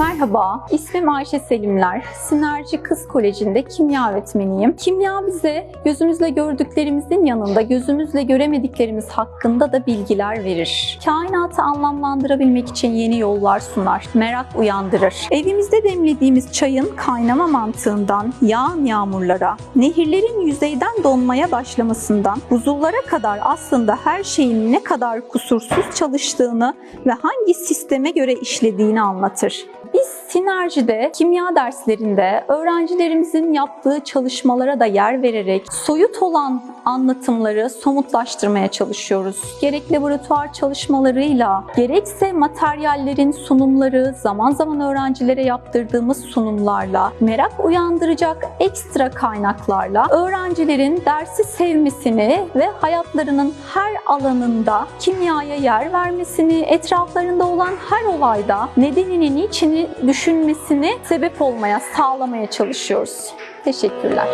smart Merhaba, ismim Ayşe Selimler. Sinerji Kız Koleji'nde kimya öğretmeniyim. Kimya bize gözümüzle gördüklerimizin yanında gözümüzle göremediklerimiz hakkında da bilgiler verir. Kainatı anlamlandırabilmek için yeni yollar sunar, merak uyandırır. Evimizde demlediğimiz çayın kaynama mantığından yağan yağmurlara, nehirlerin yüzeyden donmaya başlamasından buzullara kadar aslında her şeyin ne kadar kusursuz çalıştığını ve hangi sisteme göre işlediğini anlatır. Biz 听到 Sinerji'de kimya derslerinde öğrencilerimizin yaptığı çalışmalara da yer vererek soyut olan anlatımları somutlaştırmaya çalışıyoruz. Gerek laboratuvar çalışmalarıyla, gerekse materyallerin sunumları, zaman zaman öğrencilere yaptırdığımız sunumlarla, merak uyandıracak ekstra kaynaklarla öğrencilerin dersi sevmesini ve hayatlarının her alanında kimyaya yer vermesini, etraflarında olan her olayda nedenini, niçini düşünmesini gelmesini sebep olmaya, sağlamaya çalışıyoruz. Teşekkürler.